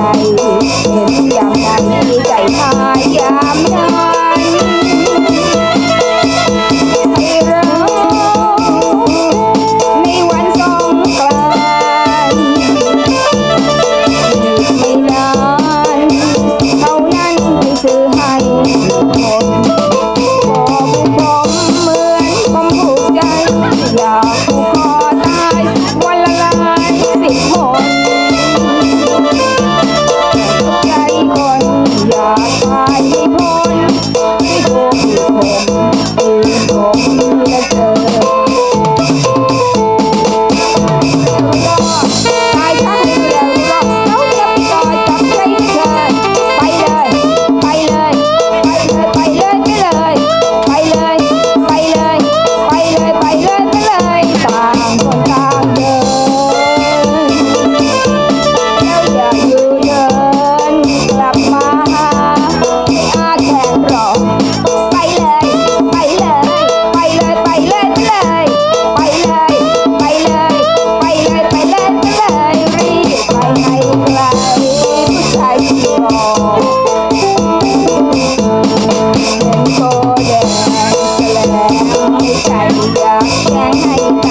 ใจเห็นอย่างนั้นใจหายา Cái.